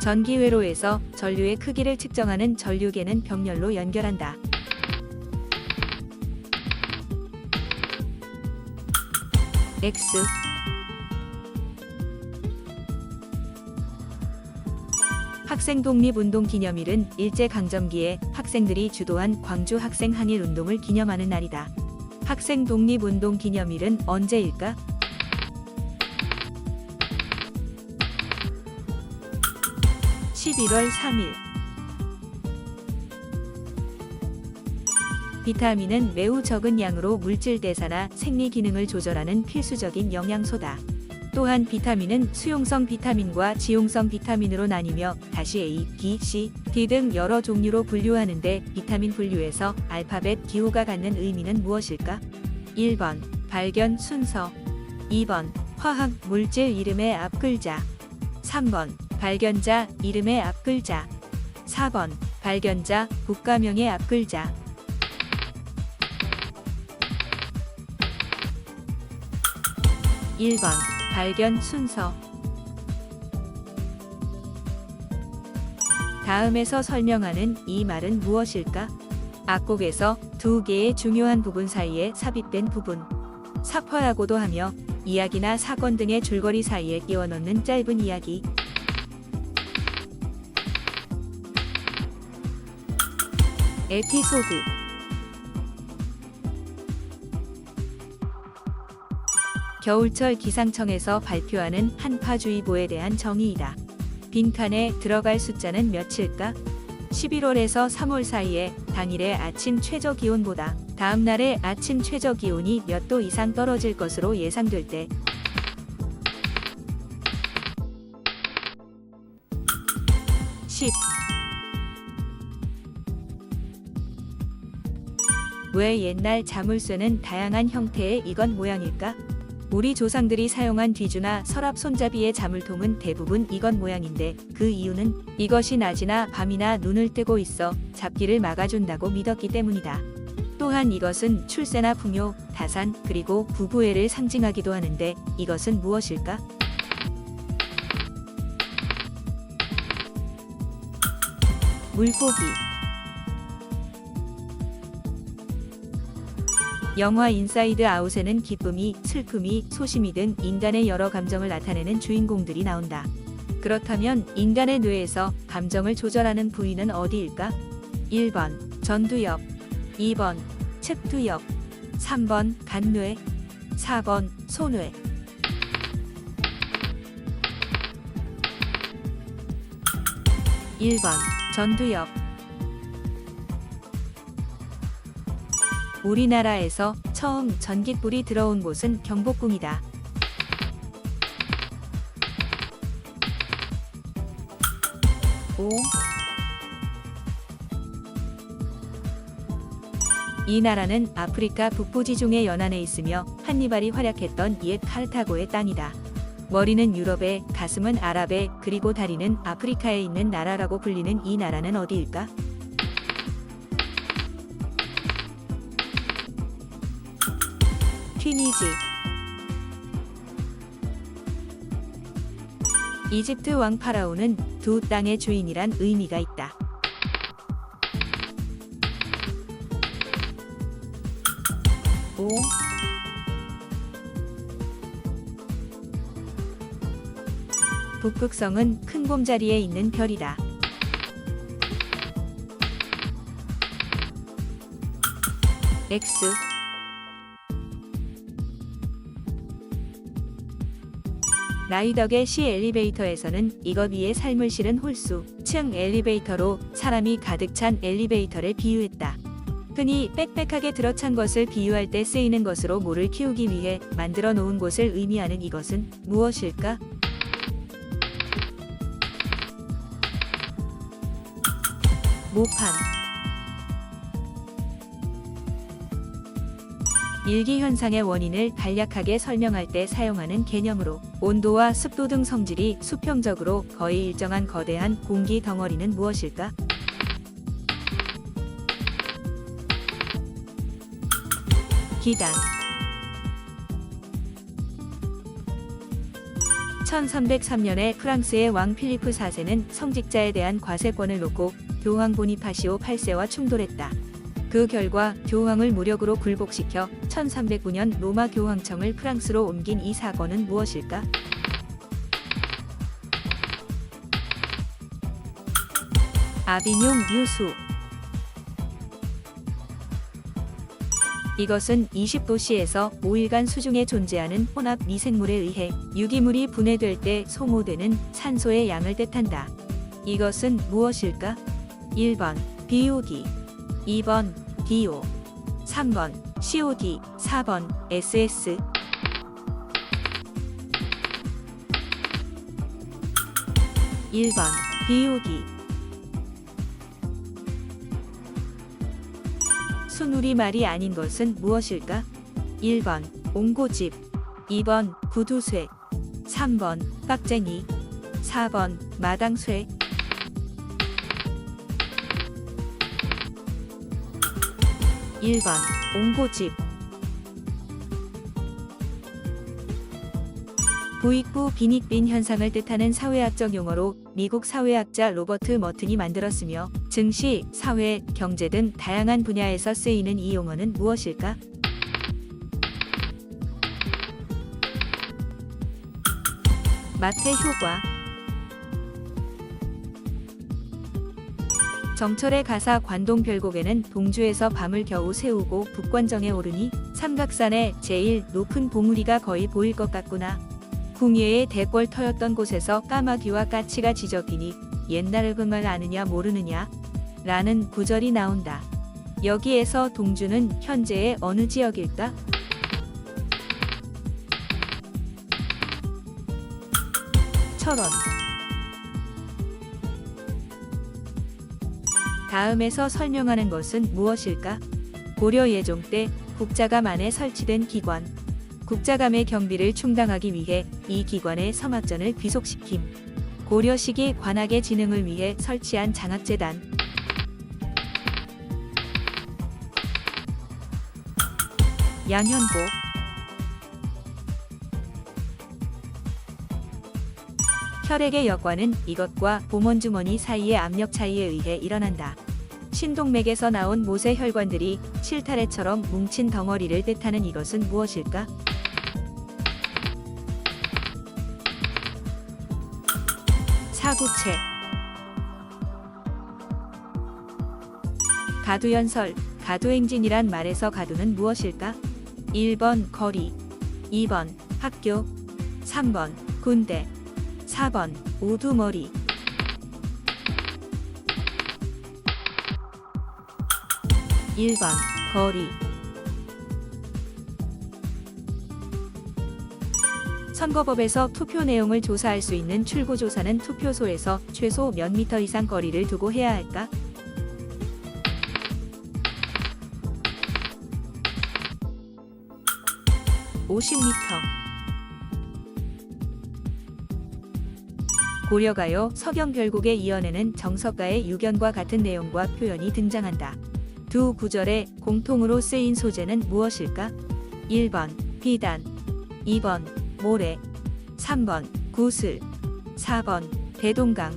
전기회로에서 전류의 크기를 측정하는 전류계는 병렬로 연결한다. X 학생 독립운동 기념일은 일제강점기에 학생들이 주도한 광주 학생 항일 운동을 기념하는 날이다. 학생 독립운동 기념일은 언제일까? 11월 3일 비타민은 매우 적은 양으로 물질 대사나 생리 기능을 조절하는 필수적인 영양소다. 또한 비타민은 수용성 비타민과 지용성 비타민으로 나뉘며 다시 A, B, C, D 등 여러 종류로 분류하는데 비타민 분류에서 알파벳 기호가 갖는 의미는 무엇일까? 1번 발견 순서 2번 화학 물질 이름의 앞글자 3번 발견자 이름의 앞글자 4번 발견자 국가명의 앞글자 1번 발견 순서 다음에서 설명하는 이 말은 무엇일까? 악곡에서 두 개의 중요한 부분 사이에 삽입된 부분. 사화라고도 하며 이야기나 사건 등의 줄거리 사이에 끼워 넣는 짧은 이야기. 에피소드 겨울철 기상청에서 발표하는 한파주의보에 대한 정의이다. 빈칸에 들어갈 숫자는 몇일까? 11월에서 3월 사이에 당일의 아침 최저 기온보다 다음 날의 아침 최저 기온이 몇 도 이상 떨어질 것으로 예상될 때 10. 왜 옛날 자물쇠는 다양한 형태의 이건 모양일까? 우리 조상들이 사용한 뒤주나 서랍 손잡이의 자물통은 대부분 이건 모양인데 그 이유는 이것이 낮이나 밤이나 눈을 뜨고 있어 잡기를 막아준다고 믿었기 때문이다. 또한 이것은 출세나 풍요, 다산, 그리고 부부애를 상징하기도 하는데 이것은 무엇일까? 물고기 영화 인사이드 아웃에는 기쁨이, 슬픔이, 소심이 등 인간의 여러 감정을 나타내는 주인공들이 나온다. 그렇다면 인간의 뇌에서 감정을 조절하는 부위는 어디일까? 1번 전두엽, 2번 측두엽, 3번 간뇌, 4번 소뇌. (1번) 전두엽 우리나라에서 처음 전깃불이 들어온 곳은 경복궁이다. 오. 이 나라는 아프리카 북부지중해 연안에 있으며 한니발이 활약했던 옛 카르타고의 땅이다. 머리는 유럽에, 가슴은 아랍에, 그리고 다리는 아프리카에 있는 나라라고 불리는 이 나라는 어디일까? 튀니지 이집트 왕 파라오는 두 땅의 주인이란 의미가 있다. 오 북극성은 큰 곰자리에 있는 별이다. X 라이덕의 시 엘리베이터에서는 이것 위에 삶을 실은 홀수, 층 엘리베이터로 사람이 가득 찬 엘리베이터를 비유했다. 흔히 빽빽하게 들어찬 것을 비유할 때 쓰이는 것으로 모를 키우기 위해 만들어 놓은 곳을 의미하는 이것은 무엇일까? 모판 일기 현상의 원인을 간략하게 설명할 때 사용하는 개념으로 온도와 습도 등 성질이 수평적으로 거의 일정한 거대한 공기 덩어리는 무엇일까? 기단 1303년에 프랑스의 왕 필리프 4세는 성직자에 대한 과세권을 놓고 교황 보니파시오 8세와 충돌했다. 그 결과 교황을 무력으로 굴복시켜 1309년 로마 교황청을 프랑스로 옮긴 이 사건은 무엇일까? 아비뇽 유수 이것은 20도씨에서 5일간 수중에 존재하는 혼합 미생물에 의해 유기물이 분해될 때 소모되는 산소의 양을 뜻한다. 이것은 무엇일까? 1번 BOD 2번 DO 3번 COD 4번 SS 1번 BOD 순우리 말이 아닌 것은 무엇일까? 1번 옹고집. 2번 구두쇠. 3번 빡쟁이. 4번 마당쇠 1번 옹고집 부익부 빈익빈 현상을 뜻하는 사회학적 용어로 미국 사회학자 로버트 머튼이 만들었으며 증시, 사회, 경제 등 다양한 분야에서 쓰이는 이 용어는 무엇일까? 마태 효과 정철의 가사 관동 별곡에는 동주에서 밤을 겨우 새우고 북관정에 오르니 삼각산에 제일 높은 봉우리가 거의 보일 것 같구나. 궁예의 대궐 터였던 곳에서 까마귀와 까치가 지저귀니 옛날 그말 아느냐 모르느냐 라는 구절이 나온다. 여기에서 동주는 현재의 어느 지역일까? 철원 다음에서 설명하는 것은 무엇일까? 고려 예종 때 국자감 안에 설치된 기관. 국자감의 경비를 충당하기 위해 이 기관의 성악전을 귀속시킴. 고려 시기 관악의 진흥을 위해 설치한 장학재단. 양현보 혈액의 역관은 이것과 보먼주머니 사이의 압력 차이에 의해 일어난다. 신동맥에서 나온 모세 혈관들이 실타래처럼 뭉친 덩어리를 뜻하는 이것은 무엇일까? 사구체 가두연설, 가두행진이란 말에서 가두는 무엇일까? 1번 거리, 2번 학교, 3번 군대, 4번 우두머리. 1번 거리. 선거법에서 투표 내용을 조사할 수 있는 출구조사는 투표소에서 최소 몇 미터 이상 거리를 두고 해야 할까? (50m) 고려가요 서경별곡의 이연에는 정석가의 유견과 같은 내용과 표현이 등장한다. 두 구절에 공통으로 쓰인 소재는 무엇일까? 1번 비단 2번 모래 3번 구슬 4번 대동강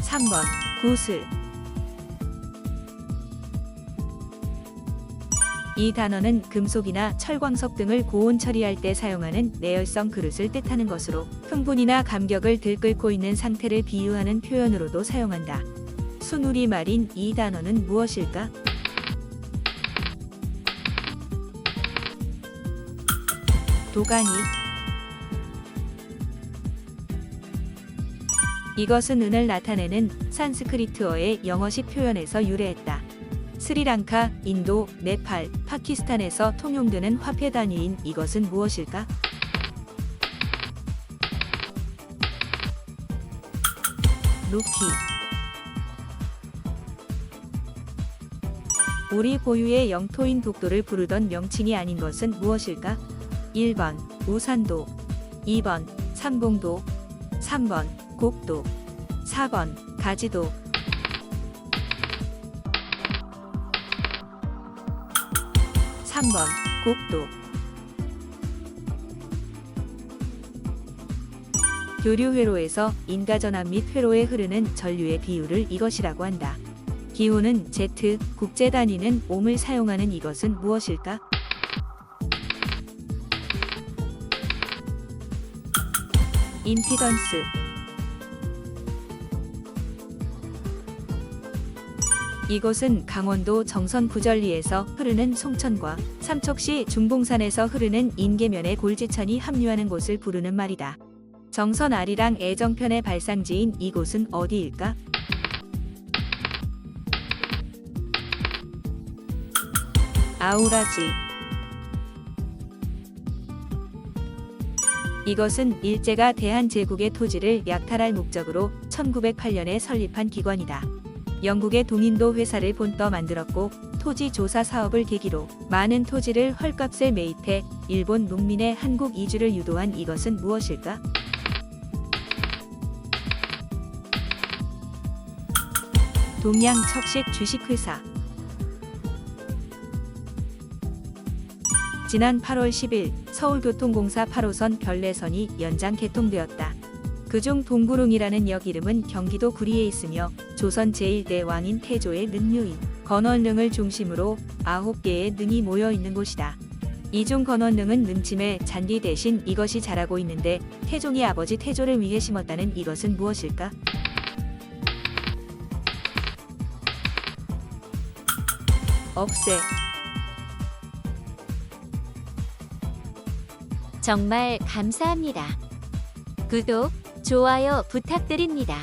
3번 구슬 이 단어는 금속이나 철광석 등을 고온 처리할 때 사용하는 내열성 그릇을 뜻하는 것으로 흥분이나 감격을 들끓고 있는 상태를 비유하는 표현으로도 사용한다. 순우리 말인 이 단어는 무엇일까? 도가니 이것은 은을 나타내는 산스크리트어의 영어식 표현에서 유래했다. 스리랑카, 인도, 네팔, 파키스탄에서 통용되는 화폐 단위인 이것은 무엇일까? 루피 우리 고유의 영토인 독도를 부르던 명칭이 아닌 것은 무엇일까? 1번 우산도 2번 삼봉도 3번 곡도 4번 가지도 3번 3번 곡도 교류 회로에서 인가전압 및 회로에 흐르는 전류의 비율을 이것이라고 한다. 기호는 Z, 국제 단위는 옴을 사용하는 이것은 무엇일까? 임피던스 이곳은 강원도 정선 구절리에서 흐르는 송천과 삼척시 중봉산에서 흐르는 인계면의 골지천이 합류하는 곳을 부르는 말이다. 정선 아리랑 애정편의 발상지인 이곳은 어디일까? 아우라지 이것은 일제가 대한제국의 토지를 약탈할 목적으로 1908년에 설립한 기관이다. 영국의 동인도 회사를 본떠 만들었고 토지 조사 사업을 계기로 많은 토지를 헐값에 매입해 일본 농민의 한국 이주를 유도한 이것은 무엇일까? 동양 척식 주식회사 지난 8월 10일 서울교통공사 8호선 별내선이 연장 개통되었다. 그중 동구릉이라는 역 이름은 경기도 구리에 있으며 조선 제1대 왕인 태조의 능묘인 건원릉을 중심으로 9개의 능이 모여 있는 곳이다. 이중 건원릉은 능침의 잔디 대신 이것이 자라고 있는데 태종이 아버지 태조를 위해 심었다는 이것은 무엇일까? 억새 정말 감사합니다. 구독, 좋아요 부탁드립니다.